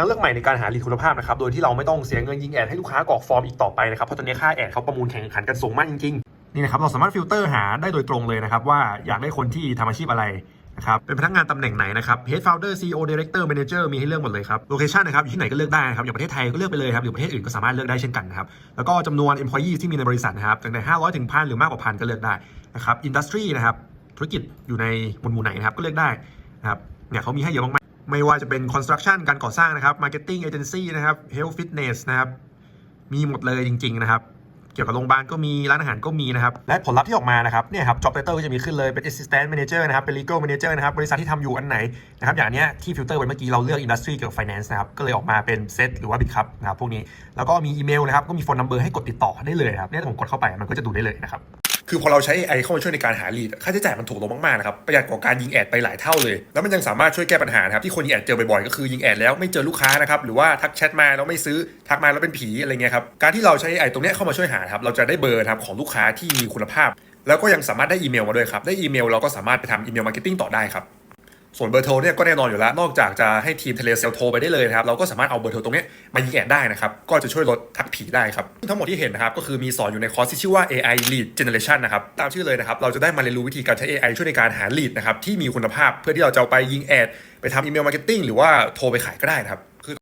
ทางเลือกใหม่ในการหาลีดคุณภาพนะครับ โดยที่เราไม่ต้องเสียเงินยิงแอดให้ลูกค้ากรอกฟอร์มอีกต่อไปนะครับ เพราะตอนนี้ค่าแอดเขาประมูลแข่งขันกันสูงมากจริงๆ นี่นะครับ เราสามารถฟิลเตอร์หาได้โดยตรงเลยนะครับ ว่าอยากได้คนที่ทำอาชีพอะไรนะครับเป็นพนักงานตำแหน่งไหนนะครับ Head Founder CEO Director Manager มีให้เลือกหมดเลยครับโลเคชันนะครับอยู่ที่ไหนก็เลือกได้นะครับ อย่างประเทศไทยก็เลือกไปเลยครับหรือประเทศอื่นก็สามารถเลือกได้เช่นกันนะครับ แล้วก็จำนวน employee ที่มีในบริษัทนะครับตั้งแต่500 ถึงพันหรือมากกว่าพันก็เลือกได้นะครับ industry นะครับ ธุรกิจอยู่ในหมวดหมู่ไหนนะครับก็เลือกได้นะครับ เนี่ยเขามีให้เยอะมาก ไม่ว่าจะเป็น construction การก่อสร้างนะครับ marketing agency นะครับ health fitness นะครับมีหมดเลยจริง ๆ นะครับ เกี่ยวกับโรงพยาบาลก็มีร้านอาหารก็มีนะครับ และผลลัพธ์ที่ออกมานะครับเนี่ยครับ job title ก็จะมีขึ้นเลยเป็น assistant manager นะครับเป็น legal manager นะครับบริษัทที่ทำอยู่อันไหนนะครับอย่างเนี้ยที่ฟิลเตอร์ไว้เมื่อกี้เราเลือก industry เกี่ยวกับ finance นะครับก็เลยออกมาเป็น set หรือว่า bit ครับนะครับพวกนี้แล้วก็มีอีเมลนะครับก็มี phone number ให้กดติดต่อได้เลยครับเนี่ยถ้าผมกดเข้าไปมันก็จะดูได้เลยนะครับ คือพอเราใช้ AI เข้ามาช่วยในการหาลีดค่าใช้จ่ายมันถูกลงมากๆนะครับประหยัดกว่าการยิงแอดไปหลายเท่าเลย แล้วมันยังสามารถช่วยแก้ปัญหานะครับที่คนยิงแอดเจอบ่อยๆก็คือยิงแอดแล้วไม่เจอลูกค้านะครับหรือว่าทักแชทมาแล้วไม่ซื้อทักมาแล้วเป็นผีอะไรเงี้ยครับการที่เราใช้ AI ตรงนี้เข้ามาช่วยหาครับเราจะได้เบอร์ครับของลูกค้าที่มีคุณภาพ แล้วก็ยังสามารถได้อีเมลมาด้วยครับได้อีเมลเราก็สามารถไปทำอีเมลมาร์เก็ตติ้งต่อได้ครับ ส่วนเบอร์โทรเนี่ยก็แน่นอนอยู่แล้ว นอกจากจะให้ทีมเทเลเซลโทรไปได้เลยนะครับ เราก็สามารถเอาเบอร์โทรตรงนี้มายิงแอดได้นะครับ ก็จะช่วยลดทักผีได้ครับ ทั้งหมดที่เห็นนะครับ ก็คือมีสอนอยู่ในคอร์สที่ชื่อว่า AI Lead Generation นะครับ ตามชื่อเลยนะครับ เราจะได้มาเรียนรู้วิธีการใช้ AI ช่วยในการหา lead นะครับที่มีคุณภาพ เพื่อที่เราจะไปยิงแอดไปทำอีเมลมาร์เก็ตติ้งหรือว่าโทรไปขายก็ได้นะครับ